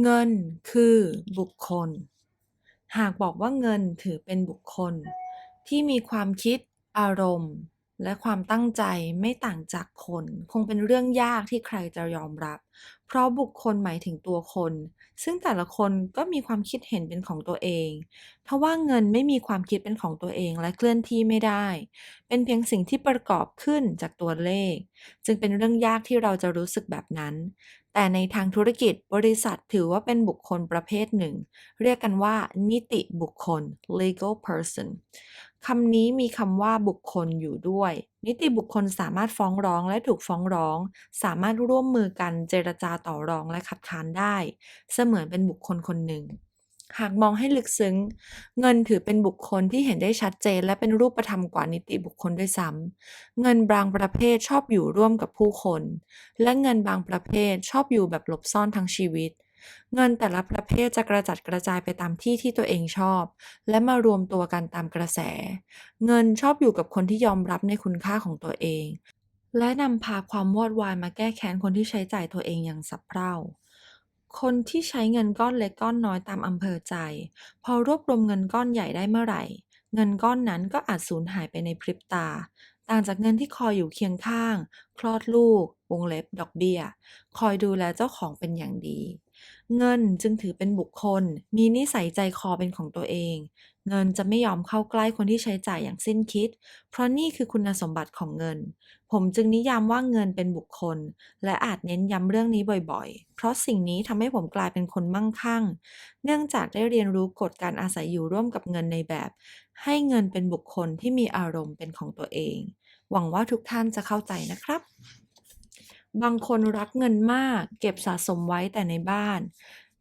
เงินคือบุคคล หากบอกว่าเงินถือเป็นบุคคล ที่มีความคิด อารมณ์ และความตั้งใจไม่ต่างจากคน คงเป็นเรื่องยากที่ใครจะยอมรับ เพราะบุคคลหมายถึงตัวคน ซึ่งแต่ละคนก็มีความคิดเห็นเป็นของตัวเองทว่าเงินไม่มีความคิดเป็นของตัวเองและเคลื่อนที่ไม่ได้ เป็นเพียงสิ่งที่ประกอบขึ้นจากตัวเลข จึงเป็นเรื่องยากที่เราจะรู้สึกแบบนั้น แต่ในทางธุรกิจบริษัทถือว่าเป็นบุคคลประเภทหนึ่ง เรียกกันว่า นิติบุคคล legal person คำนี้มีคำว่าบุคคลอยู่ด้วย นิติบุคคลสามารถฟ้องร้องและถูกฟ้องร้อง สามารถร่วมมือกันเจรจาต่อรองและคัดค้านได้ เสมือนเป็นบุคคลคนหนึ่ง หากมองให้ลึกซึ้ง เงินถือเป็นบุคคลที่เห็นได้ชัดเจน และเป็นรูปธรรมกว่านิติบุคคลด้วยซ้ำเงินบางประเภทชอบอยู่ร่วมกับผู้คน และเงินบางประเภทชอบอยู่แบบหลบซ่อนทั้งชีวิต เงินแต่ละประเภทจะกระจัดกระจายไปตามที่ที่ตัวเองชอบ และมารวมตัวกันตามกระแส เงินชอบอยู่กับคนที่ยอมรับในคุณค่าของตัวเอง และนำพาความวอดวายมาแก้แค้นคนที่ใช้จ่ายตัวเองอย่างสับเพร่า คนที่ใช้เงินก้อนเล็กก้อนน้อยตามอำเภอใจ พอรวบรวมเงินก้อนใหญ่ได้เมื่อไหร่ เงินก้อนนั้นก็อาจสูญหายไปในพริบตา ต่างจากเงินที่คอยอยู่เคียงข้าง คลอดลูก วงเล็บดอกเบี้ย คอยดูแลเจ้าของเป็นอย่างดี เงินจึงถือเป็นบุคคล มีนิสัยใจคอเป็นของตัวเอง เงินจะไม่ยอมเข้าใกล้คนที่ใช้จ่ายอย่างสิ้นคิด เพราะนี่คือคุณสมบัติของเงิน ผมจึงนิยามว่าเงินเป็นบุคคล และอาจเน้นย้ำเรื่องนี้บ่อยๆ เพราะสิ่งนี้ทำให้ผมกลายเป็นคนมั่งคั่ง เนื่องจากได้เรียนรู้กฎการอาศัยอยู่ร่วมกับเงินในแบบ ให้เงินเป็นบุคคลที่มีอารมณ์เป็นของตัวเอง หวังว่าทุกท่านจะเข้าใจนะครับ บางคนรักเงินมาก เก็บสะสมไว้แต่ในบ้าน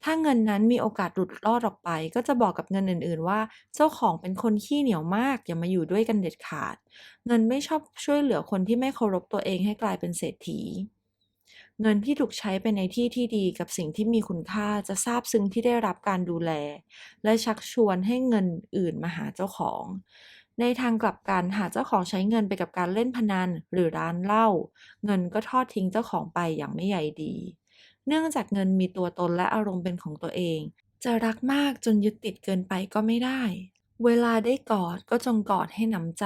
ถ้าเงินนั้นมีโอกาสหลุดรอดออกไป ก็จะบอกกับเงินอื่นๆ ว่า เจ้าของเป็นคนขี้เหนียวมาก อย่ามาอยู่ด้วยกันเด็ดขาด เงินไม่ชอบช่วยเหลือคนที่ไม่เคารพตัวเองให้กลายเป็นเศรษฐี เงินที่ถูกใช้ไปในที่ที่ดีกับสิ่งที่มีคุณค่าจะซาบซึ้งที่ได้รับการดูแล และชักชวนให้เงินอื่นมาหาเจ้าของ ในทางกลับกันหากเจ้าของใช้เงินไปกับการเล่นพนันหรือร้านเหล้าเงินก็ทอดทิ้งเจ้าของไปอย่างไม่ใยดี เนื่องจากเงินมีตัวตนและอารมณ์เป็นของตัวเอง จะรักมากจนยึดติดเกินไปก็ไม่ได้ เวลาได้กอดก็จงกอดให้หนำใจ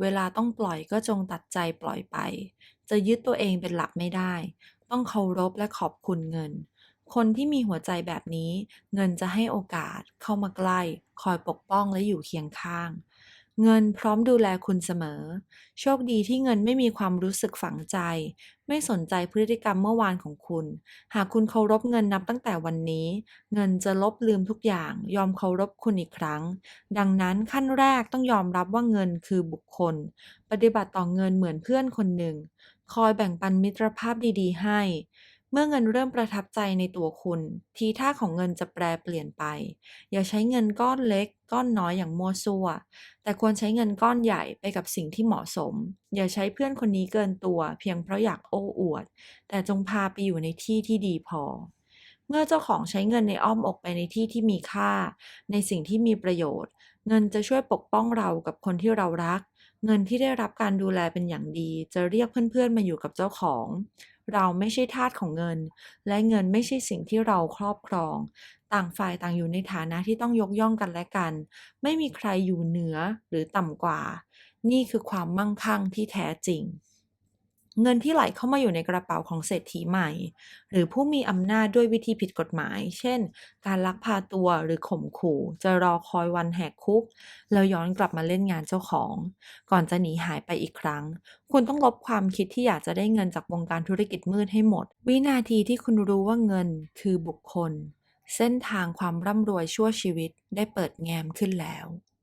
เวลาต้องปล่อยก็จงตัดใจปล่อยไป จะยึดตัวเองเป็นหลักไม่ได้ ต้องเคารพและขอบคุณเงินคนที่มีหัวใจแบบนี้ เงินจะให้โอกาสเข้ามาใกล้ คอยปกป้องและอยู่เคียงข้าง เงินพร้อมดูแลคุณเสมอ โชคดีที่เงินไม่มีความรู้สึกฝังใจ ไม่สนใจพฤติกรรมเมื่อวานของคุณ หากคุณเคารพเงินนับตั้งแต่วันนี้ เงินจะลบลืมทุกอย่าง ยอมเคารพคุณอีกครั้ง ดังนั้นขั้นแรกต้องยอมรับว่าเงินคือบุคคล ปฏิบัติต่อเงินเหมือนเพื่อนคนหนึ่ง คอยแบ่งปันมิตรภาพดี ๆ ให้ เมื่อเงินเริ่มประทับใจในตัวคุณ ทีท่าของเงินจะแปรเปลี่ยนไป อย่าใช้เงินก้อนเล็ก ก้อนน้อยอย่างมั่วซั่ว แต่ควรใช้เงินก้อนใหญ่ไปกับสิ่งที่เหมาะสม อย่าใช้เพื่อนคนนี้เกินตัว เพียงเพราะอยากโอ้อวด แต่จงพาไปอยู่ในที่ที่ดีพอ เมื่อเจ้าของใช้เงินในอ้อมอกไปในที่ที่มีค่า ในสิ่งที่มีประโยชน์ เงินจะช่วยปกป้องเรากับคนที่เรารัก เงินที่ได้รับการดูแลเป็นอย่างดี จะเรียกเพื่อนๆมาอยู่กับเจ้าของ เราไม่ใช่ทาสของเงิน และเงินไม่ใช่สิ่งที่เราครอบครอง ต่างฝ่ายต่างอยู่ในฐานะที่ต้องยกย่องกันและกัน ไม่มีใครอยู่เหนือหรือต่ำกว่า นี่คือความมั่งคั่งที่แท้จริง เงินที่ไหลเข้ามาอยู่ในกระเป๋าของเศรษฐีใหม่ หรือผู้มีอำนาจด้วยวิธีผิดกฎหมาย เช่น การลักพาตัวหรือข่มขู่ จะรอคอยวันแหกคุก แล้วย้อนกลับมาเล่นงานเจ้าของ ก่อนจะหนีหายไปอีกครั้ง คุณต้องลบความคิดที่อยากจะได้เงินจากวงการธุรกิจมืดให้หมด วินาทีที่คุณรู้ว่าเงินคือบุคคล เส้นทางความร่ำรวยชั่วชีวิตได้เปิดแง้มขึ้นแล้ว